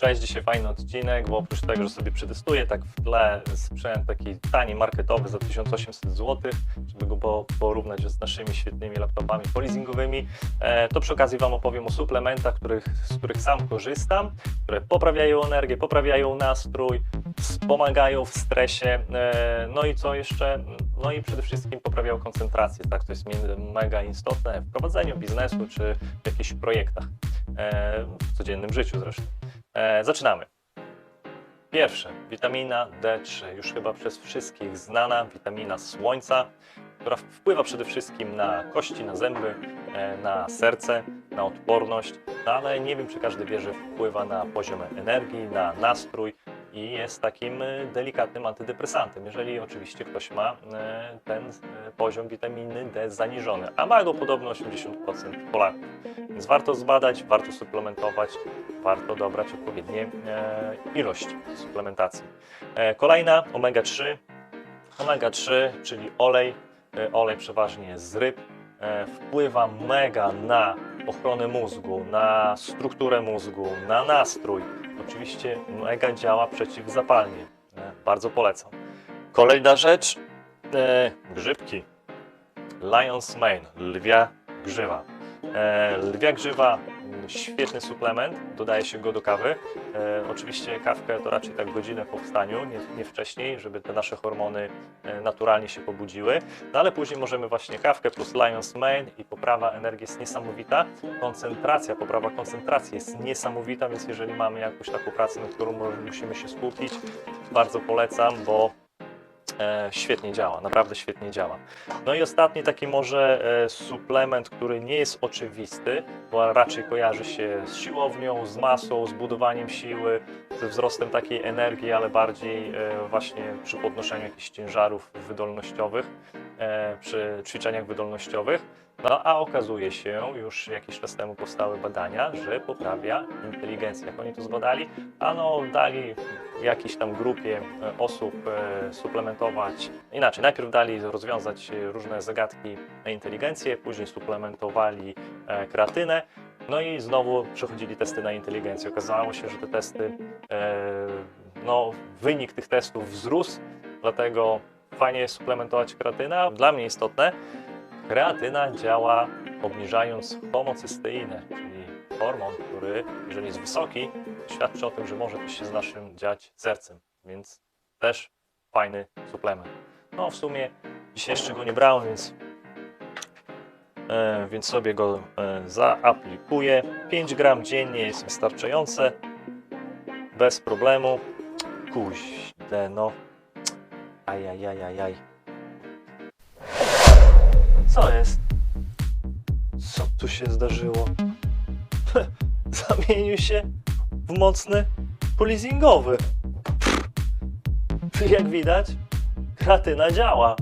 Cześć, dzisiaj fajny odcinek, bo oprócz tego, że sobie przetestuję tak w tle sprzęt taki tani, marketowy za 1800 zł, żeby go po- porównać z naszymi świetnymi laptopami polizingowymi, e, to przy okazji Wam opowiem o suplementach, których, z których sam korzystam, które poprawiają energię, poprawiają nastrój, wspomagają w stresie, e, no i co jeszcze, no i przede wszystkim poprawiają koncentrację, tak, to jest mega istotne w prowadzeniu biznesu czy w jakichś projektach, e, w codziennym życiu zresztą. E, zaczynamy. Pierwsze, witamina D3, już chyba przez wszystkich znana witamina słońca, która wpływa przede wszystkim na kości, na zęby, e, na serce, na odporność, no ale nie wiem, czy każdy wie, że wpływa na poziom energii, na nastrój i jest takim e, delikatnym antydepresantem, jeżeli oczywiście ktoś ma e, ten e, poziom witaminy D zaniżony, a ma go podobno 80% Polaków. Więc warto zbadać, warto suplementować, warto dobrać odpowiednie ilość suplementacji. Kolejna omega-3. Omega-3, czyli olej, olej przeważnie z ryb, wpływa mega na ochronę mózgu, na strukturę mózgu, na nastrój. Oczywiście mega działa przeciwzapalnie. E, bardzo polecam. Kolejna rzecz, e, grzybki. Lion's Mane, lwia grzywa. E, lwia grzywa, świetny suplement, dodaje się go do kawy. E, oczywiście kawkę to raczej tak godzinę po wstaniu, nie, nie wcześniej, żeby te nasze hormony e, naturalnie się pobudziły. No ale później możemy właśnie kawkę plus Lion's Mane i poprawa energii jest niesamowita. Koncentracja, poprawa koncentracji jest niesamowita, więc jeżeli mamy jakąś taką pracę, na którą musimy się skupić, bardzo polecam, bo świetnie działa, naprawdę świetnie działa. No i ostatni taki może e, suplement, który nie jest oczywisty, bo raczej kojarzy się z siłownią, z masą, z budowaniem siły, ze wzrostem takiej energii, ale bardziej e, właśnie przy podnoszeniu jakichś ciężarów wydolnościowych, e, przy ćwiczeniach wydolnościowych. No a okazuje się, już jakiś czas temu powstały badania, że poprawia inteligencję. Jak oni to zbadali? Ano dali jakiejś tam grupie e, osób e, suplementować, inaczej, najpierw dali rozwiązać e, różne zagadki na inteligencję, później suplementowali e, kreatynę, no i znowu przechodzili testy na inteligencję. Okazało się, że te testy, e, no wynik tych testów wzrósł, dlatego fajnie jest suplementować kreatynę. Dla mnie istotne, kreatyna działa obniżając homocysteinę, czyli hormon, który jeżeli jest wysoki, świadczy o tym, że może coś się z naszym dziać sercem, więc też fajny suplement. No w sumie dzisiaj jeszcze go nie brałem, więc, e, więc sobie go e, zaaplikuję. 5 gram dziennie jest wystarczające, bez problemu. Kuźde no. Ajajajajaj. Co jest? Co tu się zdarzyło? Zamienił się w mocny polizingowy. Jak widać, kreatyna działa.